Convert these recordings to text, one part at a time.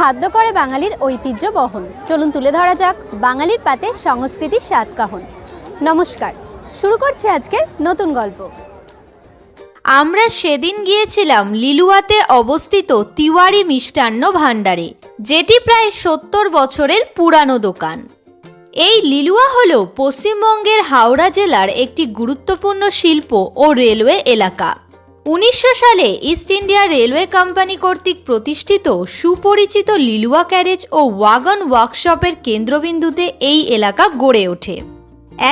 খাদ্য করে বাঙালির ঐতিহ্য বহন। চলুন তুলে ধরা যাক বাঙালির পাতে সংস্কৃতির স্বাদ কাহন। নমস্কার, শুরু করছি আজকের নতুন গল্প। আমরা সেদিন গিয়েছিলাম লিলুয়াতে অবস্থিত তিওয়ারি মিষ্টান্ন ভাণ্ডারে, যেটি প্রায় সত্তর বছরের পুরানো দোকান। এই লিলুয়া হল পশ্চিমবঙ্গের হাওড়া জেলার একটি গুরুত্বপূর্ণ শিল্প ও রেলওয়ে এলাকা। উনিশশো সালে ইস্ট ইন্ডিয়া রেলওয়ে কোম্পানি কর্তৃক প্রতিষ্ঠিত সুপরিচিত লিলুয়া ক্যারেজ ও ওয়াগন ওয়ার্কশপের কেন্দ্রবিন্দুতে এই এলাকা গড়ে ওঠে।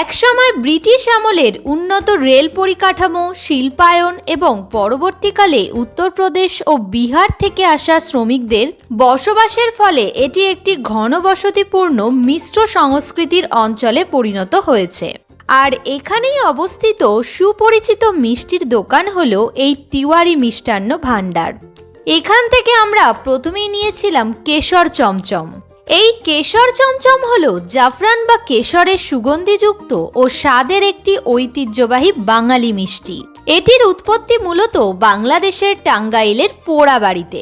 একসময় ব্রিটিশ আমলের উন্নত রেল পরিকাঠামো, শিল্পায়ন এবং পরবর্তীকালে উত্তরপ্রদেশ ও বিহার থেকে আসা শ্রমিকদের বসবাসের ফলে এটি একটি ঘনবসতিপূর্ণ মিশ্র সংস্কৃতির অঞ্চলে পরিণত হয়েছে। আর এখানেই অবস্থিত সুপরিচিত মিষ্টির দোকান হলো এই তিওয়ারি মিষ্টান্ন ভাণ্ডার। এখান থেকে আমরা প্রথমেই নিয়েছিলাম কেশর চমচম। এই কেশর চমচম হল জাফরান বা কেশরের সুগন্ধিযুক্ত ও স্বাদের একটি ঐতিহ্যবাহী বাঙালি মিষ্টি। এটির উৎপত্তি মূলত বাংলাদেশের টাঙ্গাইলের পোড়াবাড়িতে।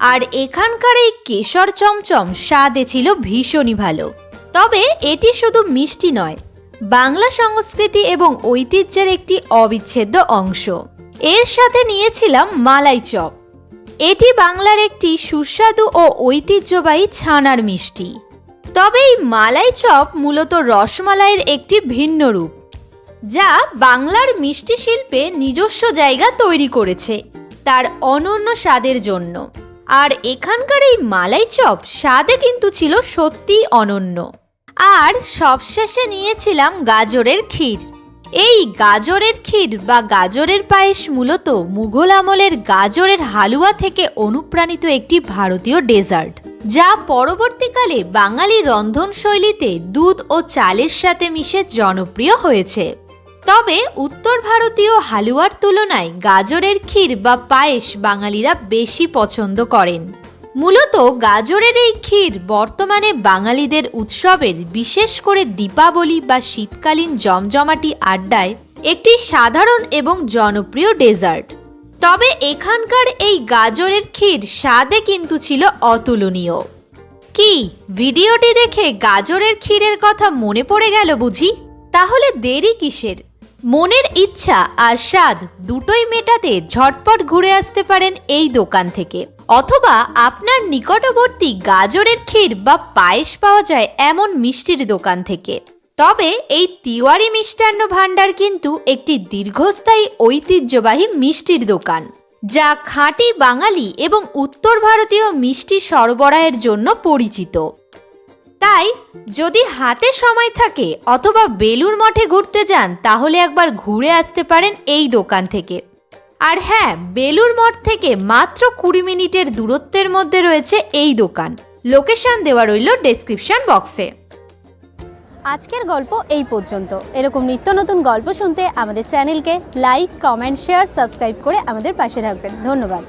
আর এখানকার এই কেশর চমচম স্বাদে ছিল ভীষণই ভালো। তবে এটি শুধু মিষ্টি নয় বাংলা সংস্কৃতি এবং ঐতিহ্যের একটি অবিচ্ছেদ্য অংশ। এর সাথে নিয়েছিলাম মালাই চপ। এটি বাংলার একটি সুস্বাদু ও ঐতিহ্যবাহী ছানার মিষ্টি। তবে এই মালাই চপ মূলত রসমালাইয়ের একটি ভিন্ন রূপ, যা বাংলার মিষ্টি শিল্পে নিজস্ব জায়গা তৈরি করেছে তার অনন্য স্বাদের জন্য। আর এখানকার এই মালাই চপ স্বাদে কিন্তু ছিল সত্যিই অনন্য। আর সবশেষে নিয়েছিলাম গাজরের ক্ষীর। এই গাজরের ক্ষীর বা গাজরের পায়েস মূলত মুঘল আমলের গাজরের হালুয়া থেকে অনুপ্রাণিত একটি ভারতীয় ডেজার্ট, যা পরবর্তীকালে বাঙালি রন্ধনশৈলীতে দুধ ও চালের সাথে মিশে জনপ্রিয় হয়েছে। তবে উত্তর ভারতীয় হালুয়ার তুলনায় গাজরের ক্ষীর বা পায়েস বাঙালিরা বেশি পছন্দ করেন। মূলত গাজরের এই ক্ষীর বর্তমানে বাঙালিদের উৎসবের, বিশেষ করে দীপাবলি বা শীতকালীন জমজমাটি আড্ডায় একটি সাধারণ এবং জনপ্রিয় ডেজার্ট। তবে এখানকার এই গাজরের ক্ষীর স্বাদে কিন্তু ছিল অতুলনীয়। কি, ভিডিওটি দেখে গাজরের ক্ষীরের কথা মনে পড়ে গেল বুঝি? তাহলে দেরি কিসের? মনের ইচ্ছা আর স্বাদ দুটোই মেটাতে ঝটপট ঘুরে আসতে পারেন এই দোকান থেকে। অথবা আপনার নিকটবর্তী গাজরের ক্ষীর বা পায়েস পাওয়া যায় এমন মিষ্টির দোকান থেকে। তবে এই তিওয়ারি মিষ্টান্ন ভাণ্ডার কিন্তু একটি দীর্ঘস্থায়ী ঐতিহ্যবাহী মিষ্টির দোকান, যা খাঁটি বাঙালি এবং উত্তর ভারতীয় মিষ্টি সরবরাহের জন্য পরিচিত। তাই যদি হাতে সময় থাকে অথবা বেলুর মঠে ঘুরতে যান, তাহলে একবার ঘুরে আসতে পারেন এই দোকান থেকে। আর হ্যাঁ বেলুর মঠ থেকে মাত্র কুড়ি মিনিটের দূরত্বের মধ্যে রয়েছে এই দোকান। লোকেশন দেওয়া রইল ডেসক্রিপশন বক্সে। আজকের গল্প এই পর্যন্ত। এরকম নিত্য নতুন গল্প শুনতে আমাদের চ্যানেলকে লাইক, কমেন্ট, শেয়ার, সাবস্ক্রাইব করে আমাদের পাশে থাকবেন। ধন্যবাদ।